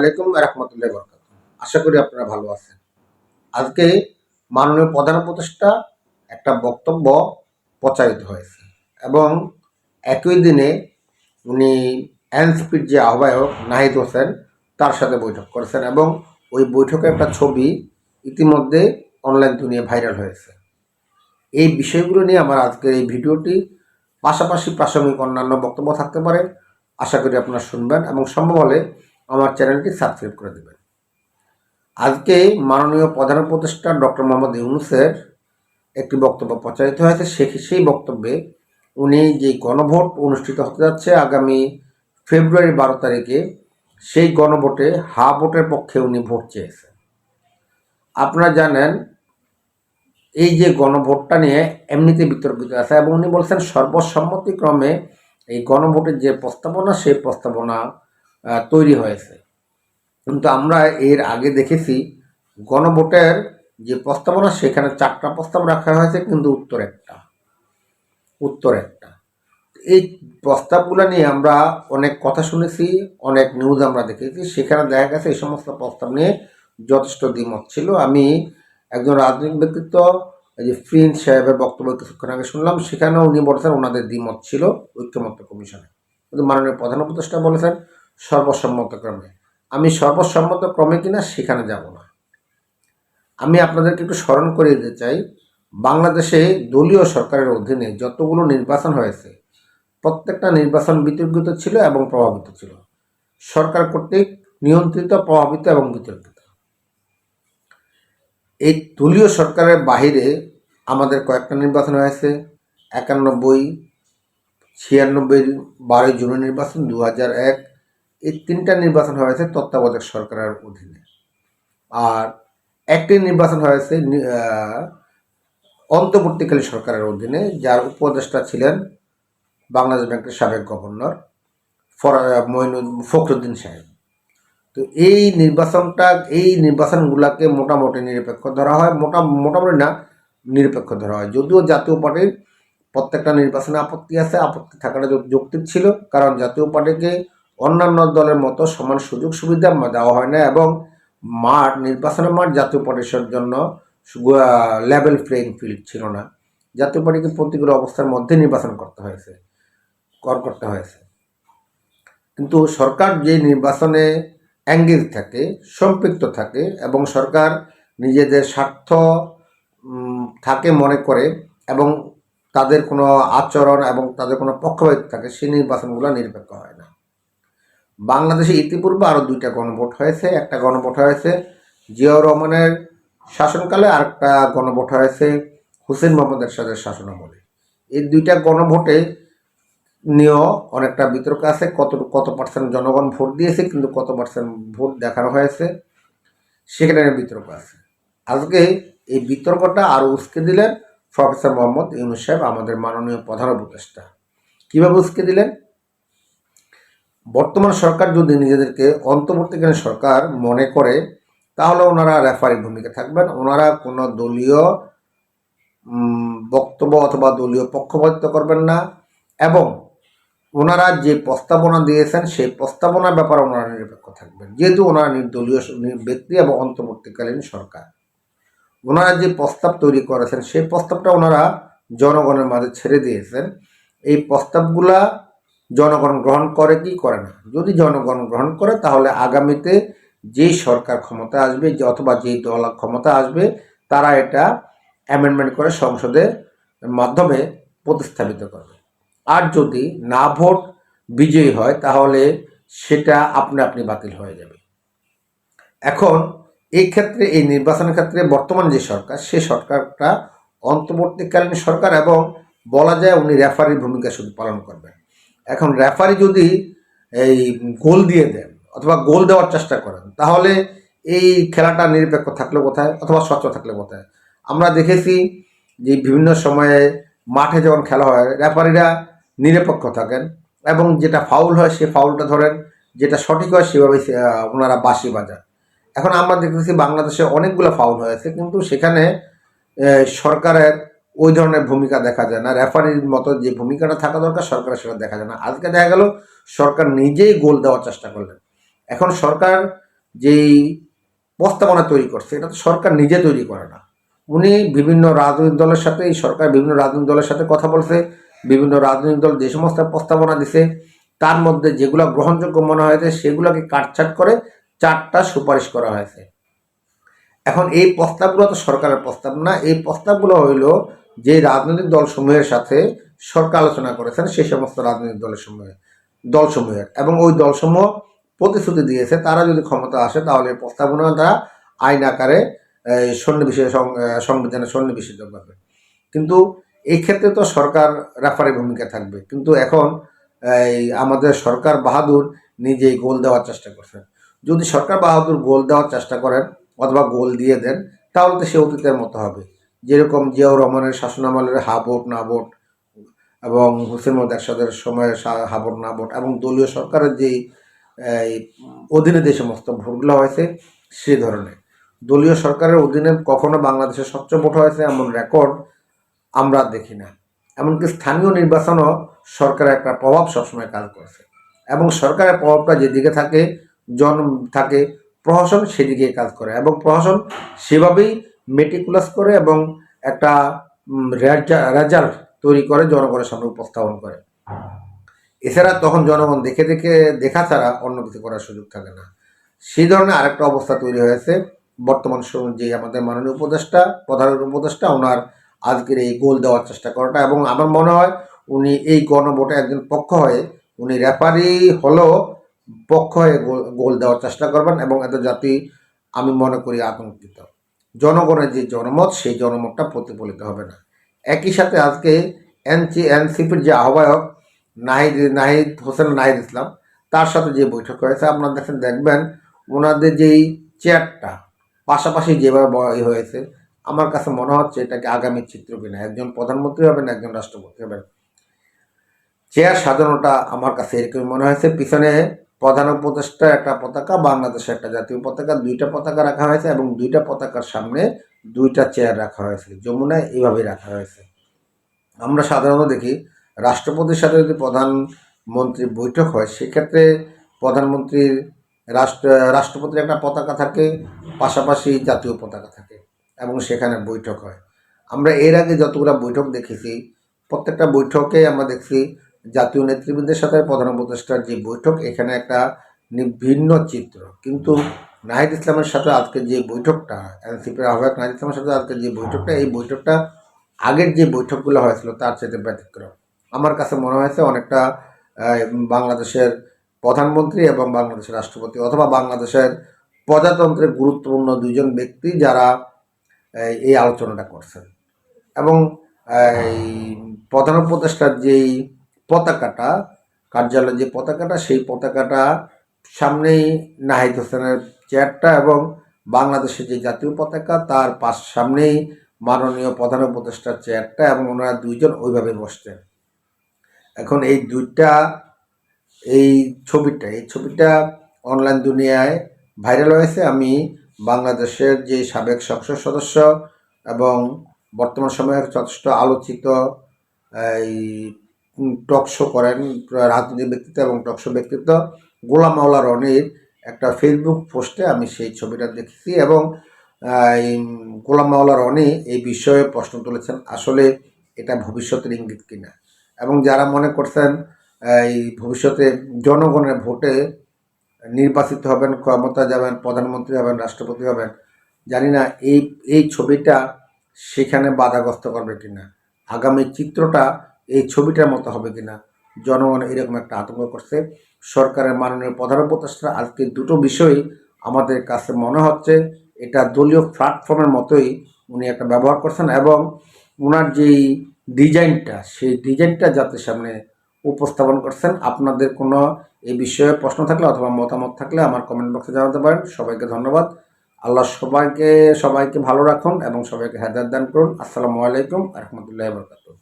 আলাইকুম রহমতুল্লাহ বরকাত আশা করি আপনারা ভালো আছেন। আজকে মাননীয় প্রধান উপদেষ্টা একটা বক্তব্য প্রচারিত হয়েছে এবং একই দিনে উনি এনসিপির যে আহ্বায়ক নাহিদ হোসেন তার সাথে বৈঠক করেছেন এবং ওই বৈঠকের একটা ছবি ইতিমধ্যে অনলাইন দুনিয়া ভাইরাল হয়েছে। এই বিষয়গুলো নিয়ে আমার আজকের এই ভিডিওটি পাশাপাশি প্রাসঙ্গিক অন্যান্য বক্তব্য থাকতে পারে। আশা করি আপনারা শুনবেন এবং সম্ভব হলে আমার চ্যানেলটি সাবস্ক্রাইব করে দেবেন। আজকে মাননীয় প্রধান উপদেষ্টা ডক্টর মোহাম্মদ ইউনুসের একটি বক্তব্য প্রচারিত হয়েছে। সে সেই বক্তব্যে উনি যে গণভোট অনুষ্ঠিত হতে যাচ্ছে আগামী ফেব্রুয়ারি বারো তারিখে, সেই গণভোটে হা ভোটের পক্ষে উনি ভোট চেয়েছেন। আপনারা জানেন, এই যে গণভোটটা নিয়ে এমনিতে বিতর্কিত আছে এবং উনি বলছেন সর্বসম্মতিক্রমে এই গণভোটের যে প্রস্তাবনা, সেই প্রস্তাবনা তৈরি হয়েছে। কিন্তু আমরা এর আগে দেখেছি, গণভোটের যে প্রস্তাবনা, সেখানে চারটা প্রস্তাব রাখা হয়েছে, কিন্তু উত্তর একটা। উত্তর একটা। এই প্রস্তাবগুলো নিয়ে আমরা অনেক কথা শুনেছি, অনেক নিউজ আমরা দেখেছি। সেখানে দেখা গেছে, এই সমস্ত প্রস্তাব নিয়ে যথেষ্ট দ্বিমত ছিল। আমি একজন রাজনৈতিক ব্যক্তিত্ব, এই যে ফ্রিন্স সাহেবের বক্তব্য কিছুক্ষণ আগে শুনলাম, সেখানেও উনি বলেছেন, ওনাদের দ্বিমত ছিল ঐক্যমত্য কমিশনে। কিন্তু মাননীয় প্রধান উপদেষ্টা বলেছেন সর্বসম্মতক্রমে। আমি সর্বসম্মতক্রমে কিনা সেখানে যাব না। আমি আপনাদেরকে একটু স্মরণ করে দিতে চাই, বাংলাদেশে দলীয় সরকারের অধীনে যতগুলো নির্বাচন হয়েছে, প্রত্যেকটা নির্বাচন বিতর্কিত ছিল এবং প্রভাবিত ছিল। সরকার কর্তৃক নিয়ন্ত্রিত, প্রভাবিত এবং বিতর্কিত। এই দলীয় সরকারের বাহিরে আমাদের কয়েকটা নির্বাচন হয়েছে, একানব্বই, ছিয়ানব্বই, বারোই জুন নির্বাচন দু হাজার এক এই তিনটা নির্বাচন হয়েছে তত্ত্বাবধায়ক সরকারের অধীনে। আর একটি নির্বাচন হয়েছে অন্তর্বর্তীকালীন সরকারের অধীনে, যার উপদেষ্টা ছিলেন বাংলাদেশ ব্যাংকের সাবেক গভর্নর ফর- মঈনুদ্দিন ফখরুদ্দিন সাহেব। তো এই নির্বাচনটা, এই নির্বাচনগুলোকে মোটামুটি নিরপেক্ষ ধরা হয়। মোটা, মোটামুটি না, নিরপেক্ষ ধরা হয়। যদিও জাতীয় পার্টির প্রত্যেকটা নির্বাচনে আপত্তি আছে, আপত্তি থাকাটা যৌক্তিক ছিল, কারণ জাতীয় পার্টিকে অন্যান্য দলের মতো সমান সুযোগ সুবিধা দেওয়া হয় না এবং মাঠ, নির্বাচনের মাঠ জাতীয় পার্টির জন্য লেভেল প্লেইং ফিল্ড ছিল না। জাতীয় পার্টিকে প্রতিকূল অবস্থার মধ্যে নির্বাচন করতে হয়েছে, কর করতে হয়েছে। কিন্তু সরকার যে নির্বাচনে অ্যাঙ্গেজ থাকে, সম্পৃক্ত থাকে এবং সরকার নিজেদের স্বার্থ থাকে মনে করে এবং তাদের কোনো আচরণ এবং তাদের কোনো পক্ষপাত থাকে, সেই নির্বাচনগুলো নিরপেক্ষ হয় না। বাংলাদেশে ইতিপূর্বে আরও দুইটা গণভোট হয়েছে, একটা গণভোট হয়েছে জিয়াউর রহমানের শাসনকালে, আর একটা গণভোট হয়েছে হুসেন মোহাম্মদ এরশাদের শাসনামলে। এই দুইটা গণভোটে নিয়েও অনেকটা বিতর্ক আছে, কত কত পার্সেন্ট জনগণ ভোট দিয়েছে, কিন্তু কত পার্সেন্ট ভোট দেখানো হয়েছে, সেখানে বিতর্ক আছে। আজকে এই বিতর্কটা আরও উস্কে দিলেন প্রফেসর মোহাম্মদ ইউনুস সাহেব, আমাদের মাননীয় প্রধান উপদেষ্টা। কীভাবে উস্কে দিলেন? বর্তমান সরকার যদি নিজেদেরকে অন্তর্বর্তীকালীন সরকার মনে করে, তাহলে ওনারা রেফারি ভূমিকা থাকবেন। ওনারা কোনো দলীয় বক্তব্য অথবা দলীয় পক্ষপাতিত্ব করবেন না এবং ওনারা যে প্রস্তাবনা দিয়েছেন, সেই প্রস্তাবনার ব্যাপারে ওনারা নিরপেক্ষ থাকবেন। যেহেতু ওনারা নির্দলীয় ব্যক্তি এবং অন্তর্বর্তীকালীন সরকার। ওনারা যে প্রস্তাব তৈরি করেছেন, সেই প্রস্তাবটা ওনারা জনগণের মাঝে ছেড়ে দিয়েছেন। এই প্রস্তাবগুলা জনগণ গ্রহণ করে কি করে না? যদি জনগণ গ্রহণ করে, তাহলে আগামীতে যেই সরকার ক্ষমতা আসবে, যে অথবা যেই দল ক্ষমতা আসবে, তারা এটা অ্যামেন্ডমেন্ট করে সংসদের মাধ্যমে প্রতিস্থাপিত করবে। আর যদি না ভোট বিজয়ী হয়, তাহলে সেটা আপনি আপনি বাতিল হয়ে যাবে। এখন, এই ক্ষেত্রে, এই নির্বাচনের ক্ষেত্রে বর্তমান যে সরকার, সে সরকারটা অন্তর্বর্তীকালীন সরকার এবং বলা যায় উনি রেফারির ভূমিকা শুধু পালন করবেন। এখন রেফারি যদি এই গোল দিয়ে দেন অথবা গোল দেওয়ার চেষ্টা করেন, তাহলে এই খেলাটা নিরপেক্ষ থাকলে কোথায় অথবা স্বচ্ছ থাকলে কোথায়? আমরা দেখেছি যে বিভিন্ন সময়ে মাঠে যখন খেলা হয় রেফারিরা নিরপেক্ষ থাকেন এবং যেটা ফাউল হয় সে ফাউলটা ধরেন, যেটা সঠিক হয় সেভাবে ওনারা বাঁশি বাজান। এখন আমরা দেখতেছি বাংলাদেশে অনেকগুলো ফাউল হয়েছে, কিন্তু সেখানে সরকারের ওই ধরনের ভূমিকা দেখা যায় না। রেফারির মতো যে ভূমিকাটা থাকা দরকার, সরকারের সেটা দেখা যায় না। আজকে দেখা গেল, সরকার নিজেই গোল দেওয়ার চেষ্টা করলেন। এখন সরকার যেই প্রস্তাবনা তৈরি করছে, এটা তো সরকার নিজে তৈরি করে না। উনি বিভিন্ন রাজনৈতিক দলের সাথে এই সরকার বিভিন্ন রাজনৈতিক দলের সাথে কথা বলছে, বিভিন্ন রাজনৈতিক দল যে সমস্ত প্রস্তাবনা দিছে, তার মধ্যে যেগুলো গ্রহণযোগ্য মনে হয়েছে, সেগুলোকে কাটছাট করে চারটা সুপারিশ করা হয়েছে। এখন এই প্রস্তাবগুলো তো সরকারের প্রস্তাব না, এই প্রস্তাবগুলো হইল যে রাজনৈতিক দলসমূহের সাথে সরকার আলোচনা করেছেন সেই সমস্ত রাজনৈতিক দলের সমূহে দলসমূহের এবং ওই দলসমূহ প্রতিশ্রুতি দিয়েছে, তারা যদি ক্ষমতা আসে তাহলে প্রস্তাবনা তারা আইন আকারে সন্নিবেশে সংবিধানে সন্নিবেশিত করবে। কিন্তু এই ক্ষেত্রে তো সরকার রেফারি ভূমিকা থাকবে। কিন্তু এখন, এই আমাদের সরকার বাহাদুর নিজেই গোল দেওয়ার চেষ্টা করছেন। যদি সরকার বাহাদুর গোল দেওয়ার চেষ্টা করেন, অথবা গোল দিয়ে দেন, তাহলে তো সে অতীতের মতো হবে। যেরকম জিয়াউর রহমানের শাসনামলের হা ভোট, না এবং হুসেন মোহাম্মদ এরশাদের সময়ে সা- হা না এবং দলীয় সরকারের যেই অধীনে যে সমস্ত ভোটগুলো হয়েছে সেই ধরনের। দলীয় সরকারের অধীনে কখনো বাংলাদেশে স্বচ্ছ ভোট হয়েছে এমন রেকর্ড আমরা দেখি না। এমনকি স্থানীয় নির্বাচনও সরকারের একটা প্রভাব সবসময় কাজ করছে এবং সরকারের প্রভাবটা যেদিকে থাকে, জন থাকে প্রশাসন সেদিকে কাজ করে এবং প্রশাসন সেভাবেই মেটিকুলাস করে এবং একটা রেজাল্ট তৈরি করে জনগণের সামনে উপস্থাপন করে। এছাড়া তখন জনগণ দেখে দেখে, দেখা ছাড়া অন্য কিছু করার সুযোগ থাকে না। সেই ধরনের আরেকটা অবস্থা তৈরি হয়েছে। বর্তমান সময় যে আমাদের মাননীয় উপদেষ্টা প্রধান উপদেষ্টা, ওনার আজকের এই গোল দেওয়ার চেষ্টা করাটা এবং আমার মনে হয় উনি এই গণভোটে একজন পক্ষ হয়ে, উনি রেফারি হলেও পক্ষ হয়ে গোল গোল দেওয়ার চেষ্টা করবেন এবং এত জাতি, আমি মনে করি আতঙ্কিত। জনগণের যে জনমত, সেই জনমতটা প্রতিফলিত হবে না। একই সাথে আজকে এনসি, এনসিপির যে আহ্বায়ক নাহিদ নাহিদ, হোসেন নাহিদ ইসলাম, তার সাথে যে বৈঠক হয়েছে, আপনারা দেখেন, দেখবেন ওনাদের যেই চেয়ারটা পাশাপাশি যেভাবে হয়েছে, আমার কাছে মনে হচ্ছে এটাকে আগামী চিত্র কিনা। একজন প্রধানমন্ত্রী হবেন, একজন রাষ্ট্রপতি হবেন। চেয়ার সাজানোটা আমার কাছে এরকমই মনে হয়েছে। পিছনে প্রধান উপদেষ্টা একটা পতাকা, বাংলাদেশের একটা জাতীয় পতাকা, দুইটা পতাকা রাখা হয়েছে এবং দুইটা পতাকার সামনে দুইটা চেয়ার রাখা হয়েছে, যমুনায় এইভাবেই রাখা হয়েছে। আমরা সাধারণত দেখি, রাষ্ট্রপতির সাথে যদি প্রধানমন্ত্রীর বৈঠক হয়, সেক্ষেত্রে প্রধানমন্ত্রীর রাষ্ট্র, রাষ্ট্রপতির একটা পতাকা থাকে, পাশাপাশি জাতীয় পতাকা থাকে এবং সেখানে বৈঠক হয়। আমরা এর আগে যতগুলো বৈঠক দেখেছি, প্রত্যেকটা বৈঠকে আমরা দেখছি জাতীয় নেতৃবৃন্দের সাথে প্রধান উপদেষ্টার যে বৈঠক, এখানে একটা ভিন্ন চিত্র। কিন্তু নাহিদ ইসলামের সাথে আজকে যে বৈঠকটা, এনসিপির আহ্বায়ক নাহিদ ইসলামের সাথে আজকে যে বৈঠকটা, এই বৈঠকটা আগের যে বৈঠকগুলো হয়েছিল তার চাইতে ব্যতিক্রম। আমার কাছে মনে হয়েছে অনেকটা বাংলাদেশের প্রধানমন্ত্রী এবং বাংলাদেশের রাষ্ট্রপতি অথবা বাংলাদেশের প্রজাতন্ত্রের গুরুত্বপূর্ণ দুজন ব্যক্তি যারা এই আলোচনাটা করছেন। এবং, এই, প্রধান উপদেষ্টার যেই পতাকাটা কার্যালয়ের যে পতাকাটা, সেই পতাকাটা সামনেই নাহিদ হোসেনের চেয়ারটা এবং বাংলাদেশের যে জাতীয় পতাকা, তার পাশ সামনেই মাননীয় প্রধান উপদেষ্টার চেয়ারটা এবং ওনারা দুইজন ওইভাবে বসতেন এখন এই দুইটা, এই ছবিটা এই ছবিটা অনলাইন দুনিয়ায় ভাইরাল হয়েছে। আমি বাংলাদেশের যে সাবেক সংসদ সদস্য এবং বর্তমান সময়ের যথেষ্ট আলোচিত, এই টক শো করেন রাজনৈতিক ব্যক্তিত্ব এবং টক শো ব্যক্তিত্ব। গোলাম মাওলা রনির একটা ফেসবুক পোস্টে আমি সেই ছবিটা দেখেছি এবং গোলাম মাওলা রনি এই বিষয়ে প্রশ্ন তুলেছেন, আসলে এটা ভবিষ্যতের ইঙ্গিত কিনা? এবং যারা মনে করছেন এই ভবিষ্যতে জনগণের ভোটে নির্বাচিত হবেন ক্ষমতা যাবেন, প্রধানমন্ত্রী হবেন, রাষ্ট্রপতি হবেন, জানি না এই এই ছবিটা সেখানে বাধাগ্রস্ত করবে কিনা। আগামী চিত্রটা এই ছবিটার মতো হবে কিনা? জনগণ এরকম একটা আতঙ্ক করছে। সরকারের মাননীয় প্রধান উপদেষ্টা, আজকে দুটো বিষয় আমাদের কাছে মনে হচ্ছে, এটা দলীয় প্ল্যাটফর্মের মতোই উনি একটা ব্যবহার করছেন এবং ওনার যেই ডিজাইনটা, সেই ডিজাইনটা যাতে সামনে উপস্থাপন করছেন, আপনাদের কোনো এই বিষয়ে প্রশ্ন থাকলে অথবা মতামত থাকলে আমার কমেন্ট বক্সে জানাতে পারেন। সবাইকে ধন্যবাদ। আল্লাহ সবাইকে সবাইকে ভালো রাখুন এবং সবাইকে হেদায়ত দান করুন। আসসালামু আলাইকুম রহমতুল্লাহ বরকাতুহ।